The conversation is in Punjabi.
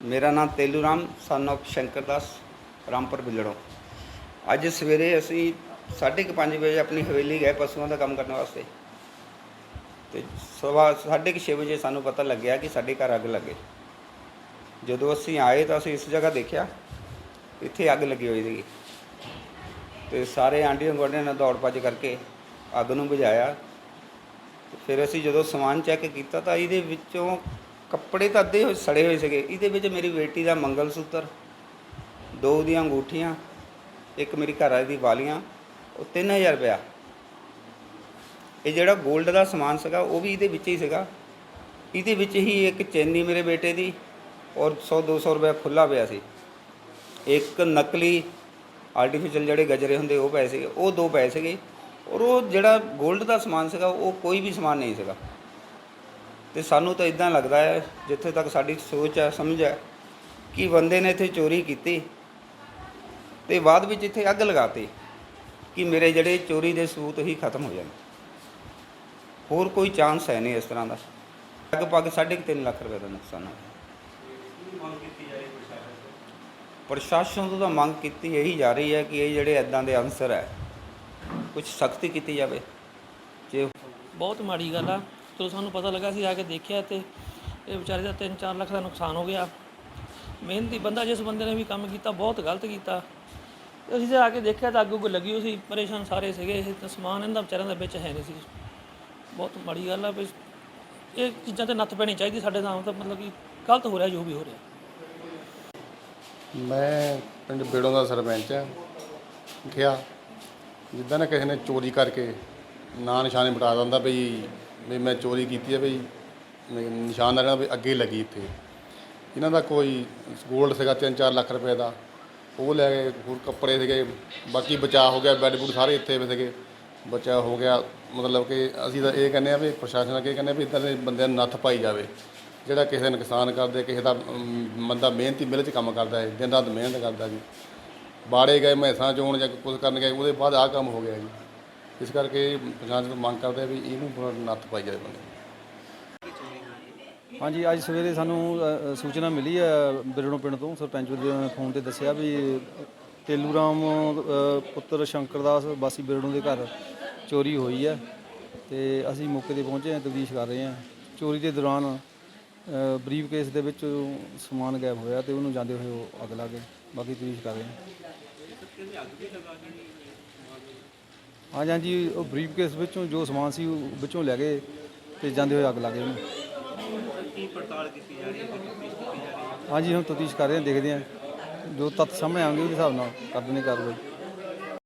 ਮੇਰਾ ਨਾਮ ਤੇਲੂ ਰਾਮ ਸਨ of ਸ਼ੰਕਰ ਦਾਸ ਰਾਮਪੁਰ ਬਿਲੜੋਂ ਅੱਜ ਸਵੇਰੇ ਅਸੀਂ 5:30 ਵਜੇ ਆਪਣੀ ਹਵੇਲੀ ਗਏ ਪਸ਼ੂਆਂ ਦਾ ਕੰਮ ਕਰਨ ਵਾਸਤੇ। ਤੇ ਸਵਾ 6:30 ਵਜੇ ਸਾਨੂੰ ਪਤਾ ਲੱਗਿਆ ਕਿ ਸਾਡੇ ਘਰ ਅੱਗ ਲੱਗੇ ਜਦੋਂ ਅਸੀਂ ਆਏ ਤਾਂ ਅਸੀਂ ਇਸ ਜਗ੍ਹਾ ਦੇਖਿਆ, ਇੱਥੇ ਅੱਗ ਲੱਗੀ ਹੋਈ ਸੀਗੀ। ਤੇ ਸਾਰੇ ਆਂਢੀਆਂ ਗੁਆਂਢੀਆਂ ਨਾਲ ਦੌੜ ਭੱਜ ਕਰਕੇ ਅੱਗ ਨੂੰ ਬੁਝਾਇਆ। ਫਿਰ ਅਸੀਂ ਜਦੋਂ ਸਮਾਨ ਚੈੱਕ ਕੀਤਾ ਤਾਂ ਇਹਦੇ ਵਿੱਚੋਂ ਕੱਪੜੇ ਤਾਂ ਅੱਧੇ ਹੋਏ ਸੜੇ ਹੋਏ ਸੀਗੇ। ਇਹਦੇ ਵਿੱਚ ਮੇਰੀ ਬੇਟੀ ਦਾ ਮੰਗਲ ਸੂਤਰ ਦੋ ਦੀਆਂ ਅੰਗੂਠੀਆਂ, ਇੱਕ ਮੇਰੀ ਘਰ ਵਾਲੀ ਦੀ ਵਾਲੀਆਂ, ਉਹ 3000 ਰੁਪਇਆ। ਇਹ ਜਿਹੜਾ 골ਡ ਦਾ ਸਮਾਨ ਸੀਗਾ, ਉਹ ਵੀ ਇਹਦੇ ਵਿੱਚ ਹੀ ਸੀਗਾ। ਇਹਦੇ ਵਿੱਚ ਹੀ ਇੱਕ ਚੈਨੀ ਮੇਰੇ ਬੇਟੇ ਦੀ ਔਰ 100 200 ਰੁਪਏ ਖੁੱਲਾ ਪਿਆ ਸੀ। ਇੱਕ ਨਕਲੀ ਆਰਟੀਫੀਸ਼ੀਅਲ ਜਿਹੜੇ ਗਜਰੇ ਹੁੰਦੇ, ਉਹ ਪਏ ਸੀਗੇ। ਉਹ ਦੋ ਪਏ ਸੀਗੇ। ਔਰ ਉਹ ਜਿਹੜਾ 골ਡ ਦਾ ਸਮਾਨ ਸੀਗਾ, ਉਹ ਕੋਈ ਵੀ ਸਮਾਨ ਨਹੀਂ ਸੀਗਾ। ਤੇ ਸਾਨੂੰ ਤਾਂ ਇਦਾਂ ਲੱਗਦਾ ਹੈ ਜਿੱਥੇ ਤੱਕ ਸਾਡੀ ਸੋਚ ਹੈ ਸਮਝ ਹੈ ਕਿ ਬੰਦੇ ਨੇ ਇੱਥੇ ਚੋਰੀ ਕੀਤੀ ਤੇ ਬਾਅਦ ਵਿੱਚ ਇੱਥੇ ਅੱਗ ਲਗਾਤੀ ਕਿ ਮੇਰੇ ਜਿਹੜੇ ਚੋਰੀ ਦੇ ਸਬੂਤ ਹੀ ਖਤਮ ਹੋ ਜਾਣ। ਹੋਰ ਕੋਈ ਚਾਂਸ ਹੈ ਨਹੀਂ ਇਸ ਤਰ੍ਹਾਂ ਦਾ। ਲਗਭਗ 3.5 ਲੱਖ ਰੁਪਏ ਦਾ ਨੁਕਸਾਨ ਹੈ ਪ੍ਰਸ਼ਾਸਨ ਤੋਂ? ਤਾਂ ਮੰਗ ਕੀਤੀ ਇਹੀ ਜਾ ਰਹੀ ਹੈ ਕਿ ਇਹ ਜਿਹੜੇ ਐਦਾਂ ਦੇ ਅਨਸਰ ਹੈ ਕੁਝ ਸਖਤੀ ਕੀਤੀ ਜਾਵੇ। ਜੇ ਬਹੁਤ ਮਾੜੀ ਗੱਲ ਆ। ਜਦੋਂ ਸਾਨੂੰ ਪਤਾ ਲੱਗਾ ਸੀ, ਆ ਕੇ ਦੇਖਿਆ ਤੇ ਇਹ ਵਿਚਾਰੇ ਦਾ 3-4 ਲੱਖ ਦਾ ਨੁਕਸਾਨ ਹੋ ਗਿਆ। ਮਿਹਨਤੀ ਬੰਦਾ, ਜਿਸ ਬੰਦੇ ਨੇ ਵੀ ਕੰਮ ਕੀਤਾ, ਬਹੁਤ ਗਲਤ ਕੀਤਾ। ਅਸੀਂ ਜੇ ਆ ਕੇ ਦੇਖਿਆ ਤਾਂ ਅੱਗ ਉੱਗ ਲੱਗੀ ਹੋਈ ਸੀ, ਪਰੇਸ਼ਾਨ ਸਾਰੇ ਸੀਗੇ। ਇਹ ਤਾਂ ਸਮਾਨ ਇਹਨਾਂ ਵਿਚਾਰਿਆਂ ਦੇ ਵਿੱਚ ਹੈ ਨਹੀਂ ਸੀ। ਬਹੁਤ ਮਾੜੀ ਗੱਲ ਆ ਵੀ ਇਹ ਚੀਜ਼ਾਂ ਤੇ ਨੱਥ ਪੈਣੀ ਚਾਹੀਦੀ ਸਾਡੇ ਨਾਲ, ਤਾਂ ਮਤਲਬ ਕਿ ਗਲਤ ਹੋ ਰਿਹਾ, ਜੋ ਵੀ ਹੋ ਰਿਹਾ। ਮੈਂ ਪਿੰਡ ਬੇੜੋਂ ਦਾ ਸਰਪੰਚ ਹਾਂ। ਕਿਹਾ ਜਿੱਦਾਂ ਨਾ ਕਿਸੇ ਨੇ ਚੋਰੀ ਕਰਕੇ ਨਾਂ ਨਿਸ਼ਾਨੇ ਮਿਟਾ ਦਿੰਦਾ ਬਈ ਵੀ ਮੈਂ ਚੋਰੀ ਕੀਤੀ ਹੈ ਵੀ ਨਿਸ਼ਾਨ ਨਾ ਰਹਿਣਾ ਵੀ ਅੱਗੇ ਲੱਗੀ ਇੱਥੇ। ਇਹਨਾਂ ਦਾ ਕੋਈ ਗੋਲਡ ਸੀਗਾ 3-4 ਲੱਖ ਰੁਪਏ ਦਾ। ਉਹ ਲੈ ਗਏ ਹੋਰ ਕੱਪੜੇ ਸੀਗੇ ਬਾਕੀ ਬਚਾਅ ਹੋ ਗਿਆ ਬੈੱਡ ਬੁੱਡ ਸਾਰੇ ਇੱਥੇ ਸੀਗੇ। ਬਚਾਅ ਹੋ ਗਿਆ ਮਤਲਬ ਕਿ ਅਸੀਂ ਤਾਂ ਇਹ ਕਹਿੰਦੇ ਆ ਵੀ ਪ੍ਰਸ਼ਾਸਨ ਅੱਗੇ ਕਹਿੰਦੇ ਆ ਵੀ ਇਦਾਂ ਦੇ ਬੰਦਿਆਂ ਨੂੰ ਨੱਥ ਪਾਈ ਜਾਵੇ। ਜਿਹੜਾ ਕਿਸੇ ਦਾ ਨੁਕਸਾਨ ਕਰਦੇ ਕਿਸੇ ਦਾ ਅਮ, ਬੰਦਾ ਮਿਹਨਤੀ ਮਿਲ 'ਚ ਕੰਮ ਕਰਦਾ ਹੈ ਦਿਨ ਰਾਤ ਮਿਹਨਤ ਕਰਦਾ ਜੀ। ਬਾੜੇ ਗਏ ਮੈਸਾਂ ਚੋਣ ਜਾਂ ਕੁਝ ਕਰਨ ਗਏ ਉਹਦੇ ਬਾਅਦ ਆਹ ਕੰਮ ਹੋ ਗਿਆ ਜੀ। ਇਸ ਕਰਕੇ ਪ੍ਰਸ਼ਾਸਨ ਤੋਂ ਮੰਗ ਕਰਦੇ ਆ ਵੀ ਇਹਨੂੰ ਨੱਥ ਪਾਈ ਜਾਵੇ ਬੰਦੇ ਹਾਂਜੀ ਅੱਜ ਸਵੇਰੇ ਸਾਨੂੰ ਅ, ਅ, ਸੂਚਨਾ ਮਿਲੀ ਹੈ ਬਿਰੜੋਂ ਪਿੰਡ ਤੋਂ ਸਰਪੰਚ ਜੀ ਨੇ ਫੋਨ ਤੇ ਦੱਸਿਆ ਵੀ ਤੇਲੂ ਰਾਮ ਅ, ਪੁੱਤਰ ਸ਼ੰਕਰ ਦਾਸ ਵਾਸੀ ਬਿਰੜੋਂ ਦੇ ਘਰ ਚੋਰੀ ਹੋਈ ਹੈ ਤੇ ਅਸੀਂ ਮੌਕੇ ਤੇ ਪਹੁੰਚੇ ਹਾਂ ਤਬਦੀਸ਼ ਕਰ ਰਹੇ ਹਾਂ। ਚੋਰੀ ਦੇ ਦੌਰਾਨ ਬਰੀਫ ਕੇਸ ਦੇ ਵਿੱਚ ਸਮਾਨ ਗਾਇਬ ਹੋਇਆ ਤੇ ਉਹਨੂੰ ਜਾਂਦੇ ਹੋਏ ਉਹ ਅੱਗ ਲੱਗ ਗਈ ਬਾਕੀ ਤਬਦੀਸ਼ ਕਰ ਰਹੇ ਹਾਂ। ਹਾਂਜੀ ਹਾਂਜੀ ਉਹ ਬਰੀਫ ਕੇਸ ਵਿੱਚੋਂ ਜੋ ਸਮਾਨ ਸੀ ਉਹ ਵਿੱਚੋਂ ਲੈ ਗਏ ਤੇ ਜਾਂਦੇ ਹੋਏ ਅੱਗ ਲੱਗ ਗਈ। ਉਹਨੂੰ ਕੀ ਪੜਤਾਲ ਕੀਤੀ ਜਾ ਰਹੀ ਹੈ? ਕੀਤੀ ਜਾ ਰਹੀ ਹੈ? ਹਾਂਜੀ ਹੁਣ ਤਫਤੀਸ਼ ਕਰ ਰਹੇ ਹਾਂ ਦੇਖਦੇ ਹਾਂ। ਜੋ ਤੱਥ ਸਾਹਮਣੇ ਆਉਣਗੇ ਉਹਦੇ ਹਿਸਾਬ ਨਾਲ ਕਰ ਦਿੰਦੇ ਕਾਰਵਾਈ।